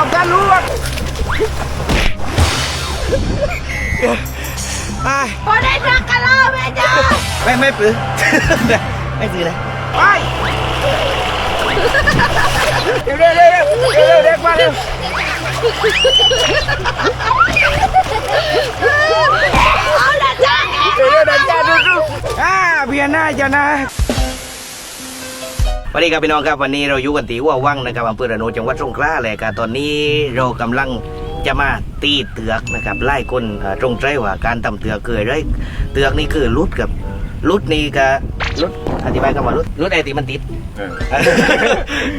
เอากันลวกไปพอได้รักกันแล้วแม่จ้าไม่ไม่ปื้อไม่ซื้อเลยไปเร็วเร็วเร็วเร็วเร็วเร็วมาเร็วเอาละจ้าเร็วเร็วเดินจ้าดูดูอ่าเพียนหน้าจะนะ สวัสดีครับพี่น้องครับวันนี้เราอยู่กันที่หัว่าวังนะครับอำเภอระโนจังหวัดสงขลาเลยครับตอนนี้เรากำลังจะมาตีเตือกนะครับไล่คนเอ่อตรงใจว่าการทำเตือกคืออะไรเตือกนี่คือรุดกับรุดนี่กับรุดอธิบายคำว่ารุดรุดไอ้ที่มันติด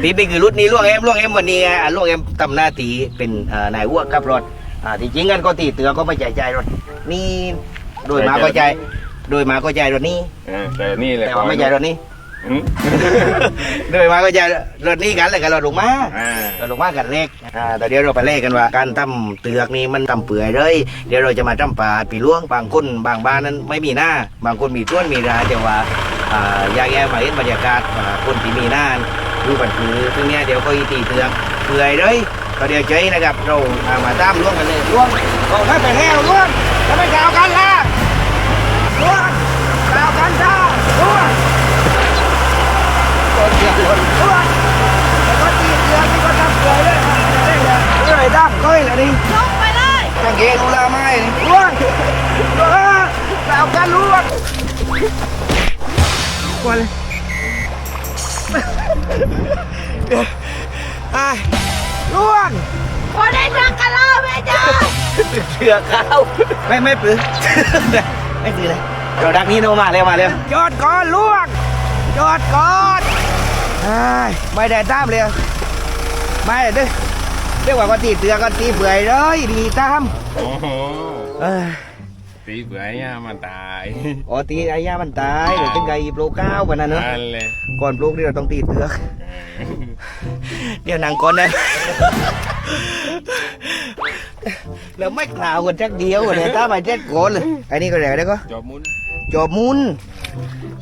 ตีนี่คือรุ่นนี้ล่วงเอ็มล่วงเอ็มวันนี้อะล่วงเอ็มทำหน้าที่เป็นอ่านายวัวกับรถอ่าที่จริงกันก็ตีเตือก็ไม่ใจใจรถนี่โดยมาก็ใจโดยมาก็ใจรถนี้เออแต่นี่แหละแต่ว่าไม่ใจรถนี้ อืมโดยมาก็ใจรถนี้กันเลยกันรถลงมาอ่าเราลงมากันเลขอ่าแต่เดี๋ยวเราไปเลขกันว่า การทำเตือกนี้มันทำเปื่อยเลย เดี๋ยวเราจะมาทำปลาปีล่วงบางคนบางบ้านนั้นไม่มีหน้า บางคนมีต้วนมีราแต่ว่าอ่าอยากแย่มาเห็นบรรยากาศอ่าคนที่มีหน้าดูบันคือซึ่งเนี้ยเดี๋ยวก็อีตีเตือกเปื่อยเลยก็เดี๋ยวใจนะครับเราอ่ามาตามล่วงกันเลยล่วงก็ไม่ไปแล้วล่วงจะไม่กล่าวกันละล่วงกล่าวกันจ้าล่วงคน เดียวคนล่วงแต่ก็ตีเรือนี่ก็ทำเรือเลยได้เลยนี่ไรดั้มก้อยเลยนี่ลงไปเลยกางเกงดูแลไม้นี่ล่วงเออเอากันล่วงกวนเลยไอ้ล่วงพอได้รักกันแล้วแม่จ้าเชือกเขาไม่ไม่ปื้อไม่ปื้อเลยเราดักนี้โนมาเร็วมาเร็วจอดก่อนล่วงจอดก่อน ไอ้ไม่ได้ตามเลยไม่ได้ดึเรียกว่าก็ตีเตือก็ตีเปื่อยเลยดีตามโอ้โหเอ้ยตีเบื่อเนี่ยมันตายอ๋อตีไอ้ย่ามันตายเดี๋ยวเป็นไงโปรก้าวกันนะเนอะนั่นเลยก่อนปลูกนี่เราต้องตีเตือกเดี๋ยวหนังก่อนนะแล้วไม่กล่าวกันจักเดียวเลยถ้ามาเจ็ดก่อนเลยไอ้นี่ก็เดี๋ยวได้ก็จอบมุนจอบมุน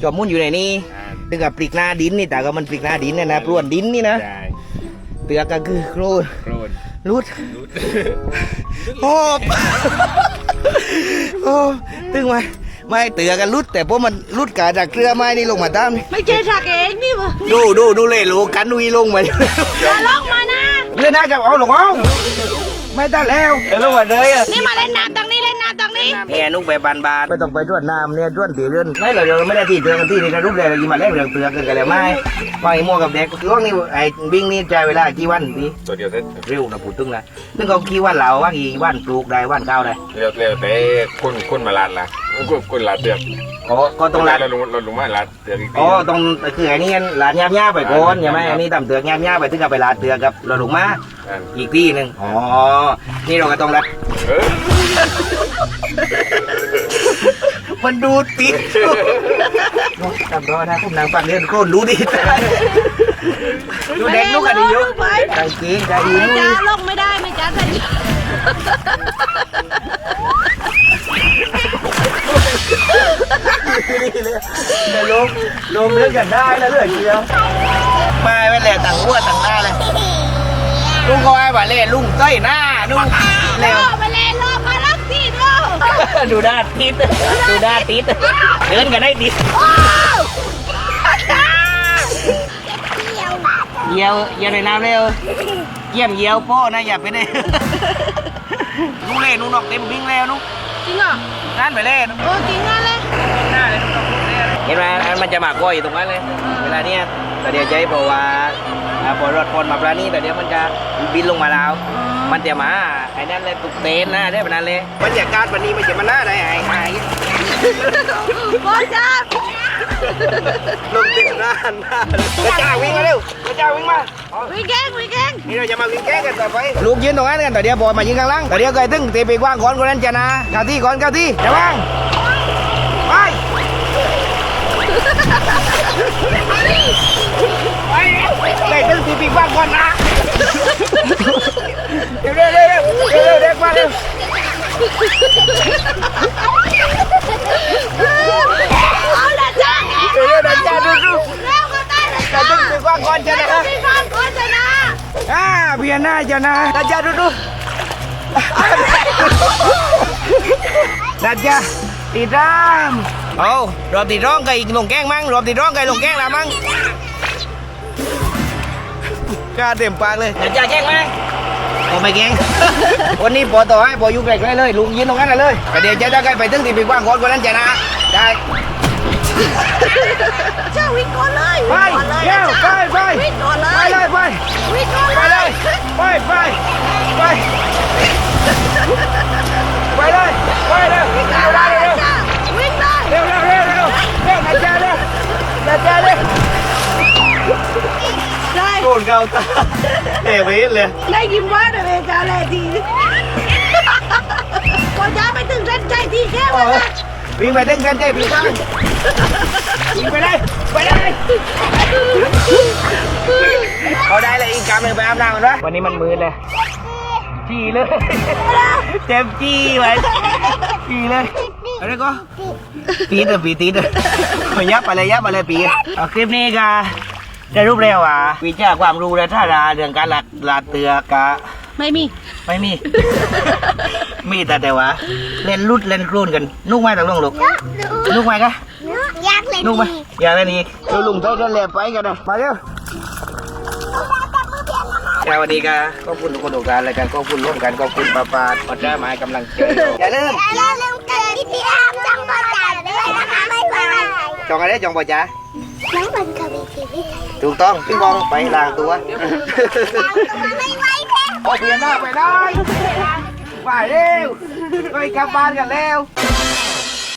จอบมุนอยู่ไหนนี่อ่าตึงกับปลีกหน้าดินนี่แต่ก็มันปลีกหน้าดินเนี่ยนะปล้วนดินนี่นะได้เตือกก็คือโครนโครนรุดรุดโอ้โอ้ตึงมาไม่เตือกันรุด แต่พวกมันรุดกาจากเครือไม้นี่ลงมาตามนี่ไม่ใช่ชักเองนี่วะดูดูดูเลยลูกกันดูอีลงมา อย่าลงมานะ เล่นน้ำกับเอาหลงเอาไม่ได้แล้วเดี๋ยวลงมาเลยอะ นี่มาเล่นน้ำตรงนี้ เล่นน้ำตรงนี้เนี่ยนุกแบบบานๆไม่ต้องไปด้วนน้ำเนี่ยด้วนตีเรื่อนไม่เราเราไม่ได้ตีเตือนกันที่นี่นะรูปเดียวเรายิมาเล่นเรื่องเตือนกันกันเลยไม่วางอีโม่กับเด็กช่วงนี้ไอ้วิ่งนี่ใจเวลากี่วันพี่ตัวเดียวเสร็จเร็วนะพูดตึงนะนึกเอากี่วันเราว่ากี่วันปลูกได้วันเก้าได้เร็วเร็วแต่คนคนมาลาดละคนคนลาดเดือกอ๋อก็ต้องรัดเราลงเราลงมาลาดเดือกอีกทีอ๋อตรงคือไอ้นี่ลาดย่าๆไปก่อนใช่ไหมอันนี้ตำเตือกย่าๆไปถึงกับไปลาดเตือกกับเราลงมาอ่าอีกที่หนึ่งอ๋อนี่เราก็ต้องรัดเออ มันดูติดตำรอนะผมนางฟังเรื่องโคตรรู้ดีดูเด็กลูกกันดีอยู่กางเกงกางดีแม่ลูจ้ากลงไม่ได้แม่จ้าแต่แต่ลงลงเรื่องกันได้นะเรื่องเชียวมาไปแหละต่างหัวต่างหน้าเลยลุงก็ไอ้บ่าเล่ลุงต้อยหน้าลุงโลเร็วมาเล่นโลมารักที่โล ดูด้าติดดูด้าติดเดินกันได้ดิเยี่ยวเยี่ยวในน้ำเร็วเยี่ยมเยี่ยวโป้นะอย่าไปได้ลุงเล่นุ่งนอกเต็มวิ่งแล้วนุ๊กจริงเหรอนั่นไปเล่นเออจริงนั่นเลยหน้าเลยเห็นไหมอันมันจะหมากก้อยอยู่ตรงนั้นเลย เวลาเนี้ยแต่เดี๋ยวใจเพราะว่าอ่าพอรถคนมาปลานี่แต่เดี๋ยวมันจะบินลงมาแล้ว มันจะมาไอ้นั่นเลยตุกเตนนะได้แบบนั้นเลยบรรยากาศวันนี้มันจะมาหน้าได้ไอ้ไอ้พ่อจ้าลงติดหน้าหน้าพระเจ้าวิ่งมาเร็วพระเจ้าวิ่งมาวิ่งแกล้งวิ่งแกล้งนี่เราจะมาวิ่งแก้กันต่อไปลูกยืนตรงนั้นกันแต่เดี๋ยวบอลมายิงข้างล่างแต่เดี๋ยวเกิดตึ้งตีปีกว้างก่อนคนนั้นชนะเก้าที่ก่อนเก้าที่จะว่างไปไปเกิดตึ้ง ชนะไม่ฟังก่อนชนะอ่าเพียนนะจะนะนัดยาดูดูนัดยาตีรามเอารอบตีร้องกับอีกลงแกล้งมั้งรอบตีร้องกับลงแกล้งละมั้งกล้าเต็มปากเลยนัดยาแกล้งมั้งโอ้ไม่แกล้งวันนี้ปอต่อให้ปออยู่ไกลๆเลยลุงยืนตรงนั้นน่ะเลยแต่เดี๋ยวจะได้ไปถึงที่ปีกว้างก่อนคนนั้นจะนะได้ เจ้าวิ่งก่อนเลยไปวิ่งก่อนเลยเร็วไปไปวิ่งก่อนเลไปยเลยไปวิ่งก่อนไปเลเลยยไปไปไปไปเลยไปเลยวิ่งเร็เลวยได้เร็วจ้าวิ่งเลยเร็วเร็วเร็วเร็วเร็วนาจาเร็วนาจาเร็วได้โกนเกาตาเอ๋ไปเลยได้ยิ้มหว่าเดี๋ยวเลยจ้าเลยทีก่อนจะไปถึงเส้นใจที่แค่โอ้วันยนั้นวิ่งไปเต้นกันเต้วิ่ง ไปวิ่งไปเลยไปเลยเขาได้เลยอีกกำหนึ่งไปอาบน้ำมันวะวันนี้มันมืดเลยจีเลยเต็มจีไว้จีเลยอะไรก็ปีดเลยปีตีดเลยมายับไปเลยยับไปเลยปีดเอาคลิปนี้ก็ได้รูปแล้วอะวิชาความรู้และท่าราเรื่องการหลัดหลัดเตือกะไม่มี ไม่มี มีแต่แต่ว่า เล่นรุดเล่นครูนกันนุกไหมตกลงลูกนุกไหมกะ อยากเล่นนุกไหมดีอย่าเล่นอีกเดี๋ยวลุงเท่าจะเล่นไปกันนะมาเร็วจับมือเพียงนะสวัสดีค่ะขอบคุณทุกคนทุกท่านเลยกันขอบคุณร่วมกันขอบคุณปาปาดอดได้มาให้กำลังใจอย่าลืมอย่าลืมกดติดตามช่องบอลจ่าด้วยนะคะบ๊ายบายจองอะไรจองปอจ้าน้องบอลคาเบทีวีถูกต้องพี่บองไปล้างตัวตัวไม่ไหวแค่โอเปลี่ยนหน้าไปได้ไปเร็วไปกลับบ้านกันแล้ว